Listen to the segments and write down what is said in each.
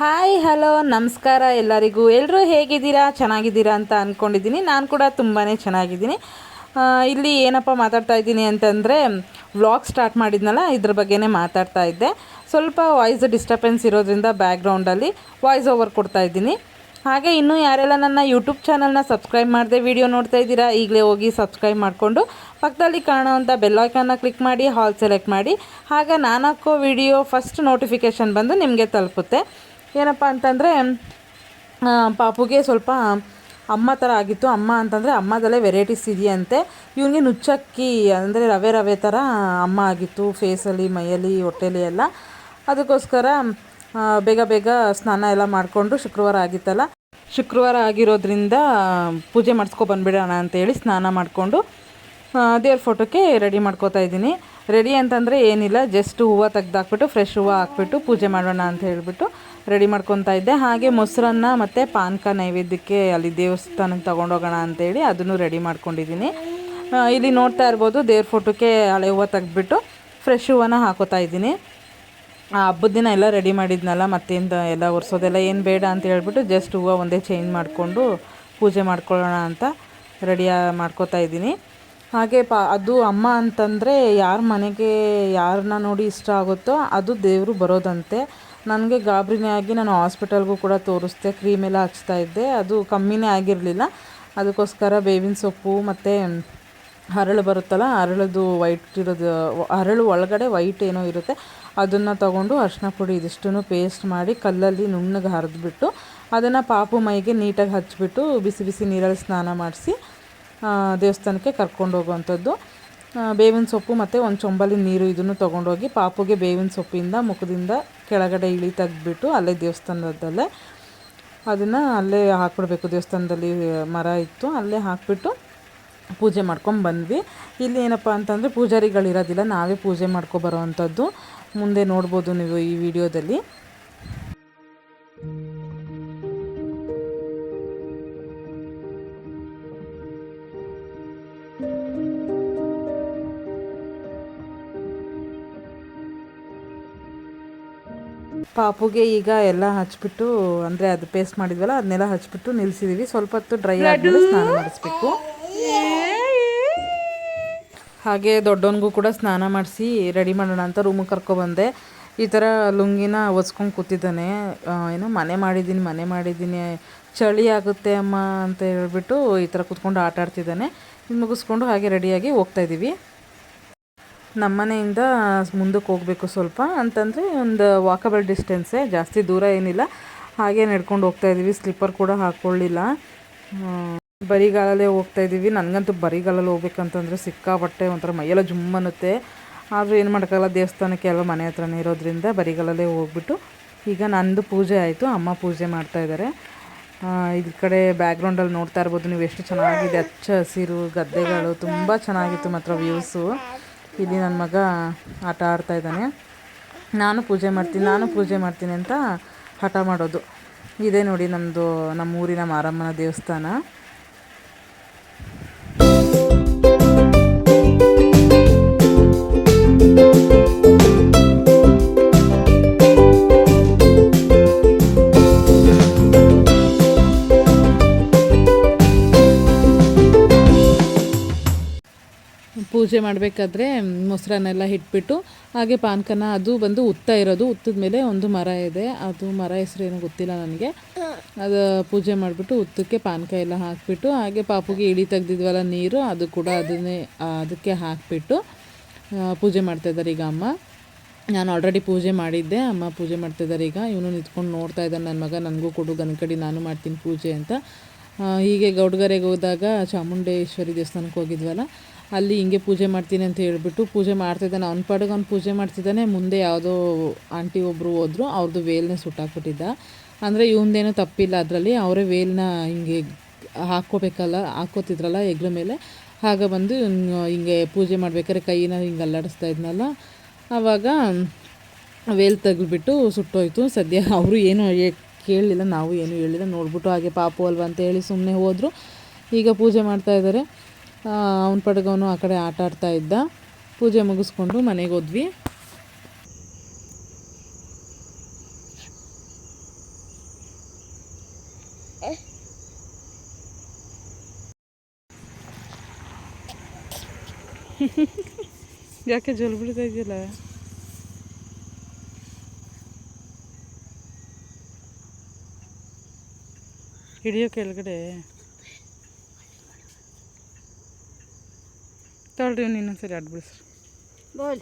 Hi, hello, ನಮಸ್ಕಾರ ಎಲ್ಲರಿಗೂ. ಎಲ್ಲರೂ ಹೇಗಿದ್ದೀರಾ? ಚೆನ್ನಾಗಿದ್ದೀರಾ ಅಂತ ಅಂದ್ಕೊಂಡಿದ್ದೀನಿ ನಾನು ಕೂಡ ತುಂಬಾ ಚೆನ್ನಾಗಿದ್ದೀನಿ. ಇಲ್ಲಿ ಏನಪ್ಪ ಮಾತಾಡ್ತಾ ಇದ್ದೀನಿ ಅಂತಂದರೆ, ವ್ಲಾಗ್ ಸ್ಟಾರ್ಟ್ ಮಾಡಿದ್ನಲ್ಲ, ಇದ್ರ ಬಗ್ಗೆನೇ ಮಾತಾಡ್ತಾ ಇದ್ದೆ. ಸ್ವಲ್ಪ ವಾಯ್ಸ್ ಡಿಸ್ಟರ್ಬೆನ್ಸ್ ಇರೋದ್ರಿಂದ ಬ್ಯಾಕ್ಗ್ರೌಂಡಲ್ಲಿ ವಾಯ್ಸ್ ಓವರ್ ಕೊಡ್ತಾ ಇದ್ದೀನಿ. ಹಾಗೆ ಇನ್ನೂ ಯಾರೆಲ್ಲ ನನ್ನ ಯೂಟ್ಯೂಬ್ ಚಾನಲ್ನ ಸಬ್ಸ್ಕ್ರೈಬ್ ಮಾಡದೆ ವಿಡಿಯೋ ನೋಡ್ತಾ ಇದ್ದೀರಾ, ಈಗಲೇ ಹೋಗಿ ಸಬ್ಸ್ಕ್ರೈಬ್ ಮಾಡಿಕೊಂಡು ಪಕ್ಕದಲ್ಲಿ ಕಾಣೋವಂಥ ಬೆಲ್ಲೈಕನ್ನ ಕ್ಲಿಕ್ ಮಾಡಿ ಹಾಲ್ ಸೆಲೆಕ್ಟ್ ಮಾಡಿ. ಹಾಗೆ ನಾನು ಹಾಕೋ ವಿಡಿಯೋ ಫಸ್ಟ್ ನೋಟಿಫಿಕೇಷನ್ ಬಂದು ನಿಮಗೆ ತಲುಪುತ್ತೆ. ಏನಪ್ಪ ಅಂತಂದರೆ ಪಾಪುಗೆ ಸ್ವಲ್ಪ ಅಮ್ಮ ಥರ ಆಗಿತ್ತು. ಅಮ್ಮ ಅಂತಂದರೆ ಅಮ್ಮದಲ್ಲೇ ವೆರೈಟೀಸ್ ಇದೆಯಂತೆ. ಇವನಿಗೆ ನುಚ್ಚಕ್ಕಿ, ಅಂದರೆ ರವೆ ರವೆ ಥರ ಅಮ್ಮ ಆಗಿತ್ತು. ಫೇಸಲ್ಲಿ ಮೈಯಲ್ಲಿ ಹೊಟ್ಟೆಲಿ ಎಲ್ಲ. ಅದಕ್ಕೋಸ್ಕರ ಬೇಗ ಬೇಗ ಸ್ನಾನ ಎಲ್ಲ ಮಾಡಿಕೊಂಡು ಶುಕ್ರವಾರ ಆಗಿತ್ತಲ್ಲ, ಶುಕ್ರವಾರ ಆಗಿರೋದ್ರಿಂದ ಪೂಜೆ ಮಾಡಿಸ್ಕೊ ಬಂದುಬಿಡೋಣ ಅಂತೇಳಿ ಸ್ನಾನ ಮಾಡಿಕೊಂಡು ದೇವ್ರ ಫೋಟೋಕ್ಕೆ ರೆಡಿ ಮಾಡ್ಕೋತಾ ಇದ್ದೀನಿ. ರೆಡಿ ಅಂತಂದರೆ ಏನಿಲ್ಲ ಜಸ್ಟ್ ಹೂವು ತೆಗ್ದಾಕ್ಬಿಟ್ಟು ಫ್ರೆಶ್ ಹೂವು ಹಾಕ್ಬಿಟ್ಟು ಪೂಜೆ ಮಾಡೋಣ ಅಂತ ಹೇಳಿಬಿಟ್ಟು ರೆಡಿ ಮಾಡ್ಕೊತಾ ಇದ್ದೆ. ಹಾಗೆ ಮೊಸರನ್ನ ಮತ್ತು ಪಾನಕ ನೈವೇದ್ಯಕ್ಕೆ ಅಲ್ಲಿ ದೇವಸ್ಥಾನಕ್ಕೆ ತೊಗೊಂಡೋಗೋಣ ಅಂತೇಳಿ ಅದನ್ನು ರೆಡಿ ಮಾಡ್ಕೊಂಡಿದ್ದೀನಿ. ಇಲ್ಲಿ ನೋಡ್ತಾ ಇರ್ಬೋದು, ದೇವ್ರ ಫೋಟೋಕ್ಕೆ ಹಳೆ ಹೂವು ತೆಗೆದ್ಬಿಟ್ಟು ಫ್ರೆಶ್ ಹೂವನ್ನು ಹಾಕೋತಾ ಇದ್ದೀನಿ. ಆ ಹಬ್ಬದ ದಿನ ಎಲ್ಲ ರೆಡಿ ಮಾಡಿದ್ನಲ್ಲ, ಮತ್ತಿಂದ ಎಲ್ಲ ಒರೆಸೋದೆಲ್ಲ ಏನು ಬೇಡ ಅಂತ ಹೇಳ್ಬಿಟ್ಟು ಜಸ್ಟ್ ಹೂವು ಒಂದೇ ಚೇಂಜ್ ಮಾಡಿಕೊಂಡು ಪೂಜೆ ಮಾಡ್ಕೊಳ್ಳೋಣ ಅಂತ ರೆಡಿಯ ಮಾಡ್ಕೋತಾ ಇದ್ದೀನಿ. ಹಾಗೆ ಪಾ, ಅದು ಅಮ್ಮ ಅಂತಂದರೆ ಯಾರ ಮನೆಗೆ ಯಾರನ್ನ ನೋಡಿ ಇಷ್ಟ ಆಗುತ್ತೋ ಅದು ದೇವರು ಬರೋದಂತೆ. ನನಗೆ ಗಾಬರಿನೇ ಆಗಿ ನಾನು ಹಾಸ್ಪಿಟಲ್ಗೂ ಕೂಡ ತೋರಿಸ್ದೆ, ಕ್ರೀಮ್ ಎಲ್ಲ ಹಚ್ತಾ ಇದ್ದೆ. ಅದು ಕಮ್ಮಿನೇ ಆಗಿರಲಿಲ್ಲ. ಅದಕ್ಕೋಸ್ಕರ ಬೇವಿನ ಸೊಪ್ಪು ಮತ್ತು ಹರಳು ಬರುತ್ತಲ್ಲ ಹರಳದು ವೈಟ್ ಇರೋದು, ಹರಳು ಒಳಗಡೆ ವೈಟ್ ಏನೋ ಇರುತ್ತೆ, ಅದನ್ನು ತಗೊಂಡು ಅರಿಶಿನ ಪುಡಿ ಇದಿಷ್ಟನ್ನು ಪೇಸ್ಟ್ ಮಾಡಿ ಕಲ್ಲಲ್ಲಿ ನುಣ್ಣಗೆ ಹರಿದ್ಬಿಟ್ಟು ಅದನ್ನು ಪಾಪು ಮೈಗೆ ನೀಟಾಗಿ ಹಚ್ಚಿಬಿಟ್ಟು ಬಿಸಿ ಬಿಸಿ ನೀರಲ್ಲಿ ಸ್ನಾನ ಮಾಡಿಸಿ ದೇವಸ್ಥಾನಕ್ಕೆ ಕರ್ಕೊಂಡು ಹೋಗುವಂಥದ್ದು ಬೇವಿನ ಸೊಪ್ಪು ಮತ್ತು ಒಂದು ಚೊಂಬಲಿ ನೀರು ಇದನ್ನು ತೊಗೊಂಡೋಗಿ ಪಾಪುಗೆ ಬೇವಿನ ಸೊಪ್ಪಿಂದ ಮುಖದಿಂದ ಕೆಳಗಡೆ ಇಳಿ ತೆಗೆದ್ಬಿಟ್ಟು ಅಲ್ಲೇ ದೇವಸ್ಥಾನದಲ್ಲೇ ಅದನ್ನು ಅಲ್ಲೇ ಹಾಕ್ಬಿಡ್ಬೇಕು. ದೇವಸ್ಥಾನದಲ್ಲಿ ಮರ ಇತ್ತು, ಅಲ್ಲೇ ಹಾಕಿಬಿಟ್ಟು ಪೂಜೆ ಮಾಡ್ಕೊಂಡು ಬಂದ್ವಿ. ಇಲ್ಲಿ ಏನಪ್ಪ ಅಂತಂದರೆ ಪೂಜಾರಿಗಳಿರೋದಿಲ್ಲ, ನಾವೇ ಪೂಜೆ ಮಾಡ್ಕೊಬರೋ ಅಂಥದ್ದು ಮುಂದೆ ನೋಡ್ಬೋದು ನೀವು ಈ ವಿಡಿಯೋದಲ್ಲಿ. ಪಾಪುಗೆ ಈಗ ಎಲ್ಲ ಹಚ್ಬಿಟ್ಟು ಅಂದರೆ ಅದು ಪೇಸ್ಟ್ ಮಾಡಿದ್ವಲ್ಲ ಅದನ್ನೆಲ್ಲ ಹಚ್ಬಿಟ್ಟು ನಿಲ್ಲಿಸಿದೀವಿ ಸ್ವಲ್ಪ ಹೊತ್ತು ಡ್ರೈ ಆದಮೇಲೆ ಸ್ನಾನ ಮಾಡಿಸ್ಬೇಕು. ಹಾಗೆ ದೊಡ್ಡವನಿಗೂ ಕೂಡ ಸ್ನಾನ ಮಾಡಿಸಿ ರೆಡಿ ಮಾಡೋಣ ಅಂತ ರೂಮಿಗೆ ಕರ್ಕೊಬಂದೆ ಈ ಥರ ಲುಂಗಿನ ಒಸ್ಕೊಂಡು ಕೂತಿದ್ದಾನೆ. ಏನು ಮನೆ ಮಾಡಿದ್ದೀನಿ ಮನೆ ಮಾಡಿದ್ದೀನಿ. ಚಳಿ ಆಗುತ್ತೆ ಅಮ್ಮ ಅಂತ ಹೇಳ್ಬಿಟ್ಟು ಈ ಥರ ಕೂತ್ಕೊಂಡು ಆಟ ಆಡ್ತಿದ್ದಾನೆ. ಮುಗಿಸ್ಕೊಂಡು ಹಾಗೆ ರೆಡಿಯಾಗಿ ಹೋಗ್ತಾ ಇದ್ದೀವಿ ನಮ್ಮನೆಯಿಂದ ಮುಂದಕ್ಕೆ ಹೋಗಬೇಕು ಸ್ವಲ್ಪ. ಅಂತಂದರೆ ಒಂದು ವಾಕಬಲ್ ಡಿಸ್ಟೆನ್ಸೇ ಜಾಸ್ತಿ ದೂರ ಏನಿಲ್ಲ. ಹಾಗೆ ನಡ್ಕೊಂಡು ಹೋಗ್ತಾ ಇದ್ದೀವಿ. ಸ್ಲಿಪ್ಪರ್ ಕೂಡ ಹಾಕ್ಕೊಳ್ಳಿಲ್ಲ ಬರಿಗಾಲಲ್ಲೇ ಹೋಗ್ತಾ ಇದ್ದೀವಿ. ನನಗಂತೂ ಬರಿಗಾಲಲ್ಲಿ ಹೋಗ್ಬೇಕಂತಂದರೆ ಸಿಕ್ಕಾಪಟ್ಟೆ ಒಂಥರ ಮೈಯೆಲ್ಲ ಜುಮ್ ಅನ್ನುತ್ತೆ. ಆದರೂ ಏನು ಮಾಡೋಕ್ಕಲ್ಲ ದೇವಸ್ಥಾನಕ್ಕೆ ಎಲ್ಲ ಮನೆ ಹತ್ರನೇ ಇರೋದ್ರಿಂದ ಬರಿಗಾಲಲ್ಲೇ ಹೋಗ್ಬಿಟ್ಟು ಈಗ ನಂದು ಪೂಜೆ ಆಯಿತು. ಅಮ್ಮ ಪೂಜೆ ಮಾಡ್ತಾ ಇದ್ದಾರೆ. ಈ ಕಡೆ ಬ್ಯಾಕ್ಗ್ರೌಂಡಲ್ಲಿ ನೋಡ್ತಾ ಇರ್ಬೋದು. ನೀವು ಎಷ್ಟು ಚೆನ್ನಾಗಿದೆ. ಹಚ್ಚ ಹಸಿರು ಗದ್ದೆಗಳು. ತುಂಬ ಚೆನ್ನಾಗಿತ್ತು ಮಾತ್ರ ವ್ಯೂಸು ಇಲ್ಲಿ ನನ್ನ ಮಗ ಆಟ ಆಡ್ತಾ ಇದ್ದಾನೆ. ನಾನು ಪೂಜೆ ಮಾಡ್ತೀನಿ, ನಾನು ಪೂಜೆ ಮಾಡ್ತೀನಿ ಅಂತ ಹಠ ಮಾಡೋದು. ಇದೇ ನೋಡಿ ನಮ್ಮದು ನಮ್ಮ ಊರಿನ ಮಾರಮ್ಮನ ದೇವಸ್ಥಾನ. ಪೂಜೆ ಮಾಡಬೇಕಾದ್ರೆ ಮೊಸರನ್ನೆಲ್ಲ ಇಟ್ಬಿಟ್ಟು ಹಾಗೆ ಪಾನಕನ ಅದು ಬಂದು ಉತ್ತ ಇರೋದು, ಉತ್ತದ ಮೇಲೆ ಒಂದು ಮರ ಇದೆ. ಅದು ಮರ ಹೆಸರು ಏನೋ ಗೊತ್ತಿಲ್ಲ ನನಗೆ. ಅದು ಪೂಜೆ ಮಾಡಿಬಿಟ್ಟು ಉತ್ತಕ್ಕೆ ಪಾನಕ ಎಲ್ಲ ಹಾಕಿಬಿಟ್ಟು, ಹಾಗೆ ಪಾಪುಗೆ ಇಳಿ ತೆಗ್ದಿದ್ವಲ್ಲ ನೀರು, ಅದು ಕೂಡ ಅದನ್ನೇ ಅದಕ್ಕೆ ಹಾಕಿಬಿಟ್ಟು ಪೂಜೆ ಮಾಡ್ತಾಯಿದ್ದಾರೆ ಈಗ ಅಮ್ಮ. ನಾನು ಆಲ್ರೆಡಿ ಪೂಜೆ ಮಾಡಿದ್ದೆ, ಅಮ್ಮ ಪೂಜೆ ಮಾಡ್ತಾಯಿದ್ದಾರೆ ಈಗ. ಇವನು ನಿಂತ್ಕೊಂಡು ನೋಡ್ತಾ ಇದ್ದಾನೆ, ನನ್ನ ಮಗ ನನಗೂ ಕೊಡು ಗನ್ಕಡಿ ನಾನು ಮಾಡ್ತೀನಿ ಪೂಜೆ ಅಂತ. ಹೀಗೆ ಗೌಡ್ಗರೆಗೆ ಹೋದಾಗ ಚಾಮುಂಡೇಶ್ವರಿ ದೇವಸ್ಥಾನಕ್ಕೆ ಹೋಗಿದ್ವಲ್ಲ ಅಲ್ಲಿ ಹಿಂಗೆ ಪೂಜೆ ಮಾಡ್ತೀನಿ ಅಂತ ಹೇಳಿಬಿಟ್ಟು ಪೂಜೆ ಮಾಡ್ತಿದ್ದಾನೆ. ಅವ್ನ ಪಾಡಿಗೆ ಅವ್ನು ಪೂಜೆ ಮಾಡ್ತಿದ್ದಾನೆ. ಮುಂದೆ ಯಾವುದೋ ಆಂಟಿ ಒಬ್ಬರು ಹೋದ್ರು ಅವ್ರದ್ದು ವೇಲ್ನ ಸುಟ್ಟಾಕ್ಬಿಟ್ಟಿದ್ದ ಅಂದರೆ ಇವಂದೇನೋ ತಪ್ಪಿಲ್ಲ ಅದರಲ್ಲಿ. ಅವರೇ ವೇಲ್ನ ಹಿಂಗೆ ಹಾಕ್ಕೋಬೇಕಲ್ಲ ಹಾಕೋತಿದ್ರಲ್ಲ ಹೆಗ್ಲ ಮೇಲೆ. ಆಗ ಬಂದು ಹಿಂಗೆ ಪೂಜೆ ಮಾಡ್ಬೇಕಾದ್ರೆ ಕೈನ ಹಿಂಗೆ ಅಲ್ಲಾಡಿಸ್ತಾ ಇದ್ನಲ್ಲ. ಆವಾಗ ವೇಲ್ ತೆಗೆದ್ಬಿಟ್ಟು ಸುಟ್ಟೋಯ್ತು. ಸದ್ಯ ಅವರು ಏನು ಕೇಳಲಿಲ್ಲ, ನಾವು ಏನು ಹೇಳಿಲ್ಲ. ನೋಡ್ಬಿಟ್ಟು ಹಾಗೆ ಪಾಪು ಅಲ್ವಾ ಅಂತ ಹೇಳಿ ಸುಮ್ಮನೆ ಹೋದರು. ಈಗ ಪೂಜೆ ಮಾಡ್ತಾ ಇದ್ದಾರೆ. ಅವನ ಪಡೆಗೆ ಅವನು ಆ ಕಡೆ ಆಟ ಆಡ್ತಾ ಇದ್ದ. ಪೂಜೆ ಮುಗಿಸ್ಕೊಂಡು ಮನೆಗೆ ಹೋದ್ವಿ. ಯಾಕೆ ಜಲ್ ಬಿಡ್ತಾ ಇದೆಯಲ್ಲ ಹಿಡಿಯೋ ಕೆಳಗಡೆ ತೊಳ್ರಿ ಇನ್ನೊಂದ್ಸರಿ ಅಡ್ಬಿಡಿಸ್ರಿ ಬೋಲ್.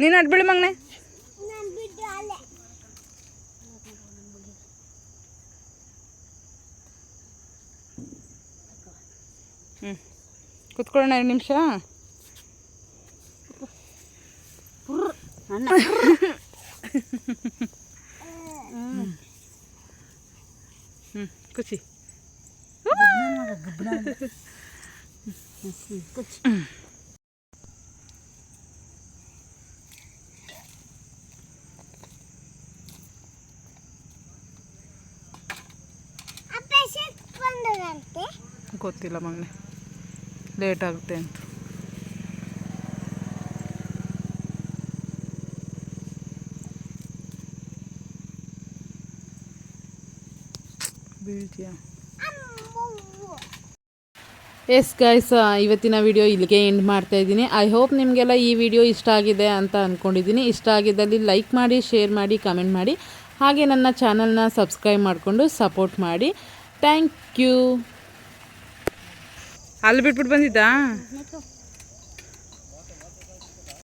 ನೀನು ಅಡ್ಬಿಡಿ ಮಗನೆ. ಹ್ಞೂ ಕುತ್ಕೊಳ್ಳೋಣ ಎರಡು ನಿಮಿಷ. ಅಣ್ಣ. ಹ್ಞೂ ಕುಚಿ ಬಂದದಂತೆ ಗೊತ್ತಿಲ್ಲ ಮಗನೆ. ಲೇಟ್ ಆಗುತ್ತೆ ಅಂತ. ಬೀಳ್ತೀಯಾ? ಎಸ್ ಗೈಸ್ ಇವತ್ತಿನ ವಿಡಿಯೋ ಇಲ್ಲಿಗೆ ಎಂಡ್ ಮಾಡ್ತಾ ಇದ್ದೀನಿ. ಐ ಹೋಪ್ ನಿಮಗೆಲ್ಲ ಈ ವಿಡಿಯೋ ಇಷ್ಟ ಆಗಿದೆ ಅಂತ ಅಂದ್ಕೊಂಡಿದ್ದೀನಿ ಇಷ್ಟ ಆಗಿದ್ದಲ್ಲಿ ಲೈಕ್ ಮಾಡಿ ಶೇರ್ ಮಾಡಿ ಕಮೆಂಟ್ ಮಾಡಿ. ಹಾಗೆ ನನ್ನ ಚಾನಲ್ನ ಸಬ್ಸ್ಕ್ರೈಬ್ ಮಾಡಿಕೊಂಡು ಸಪೋರ್ಟ್ ಮಾಡಿ. ಥ್ಯಾಂಕ್ ಯು ಅಲ್ಲಿ ಬಿಟ್ಬಿಟ್ಟು ಬಂದಿದ್ದಾ?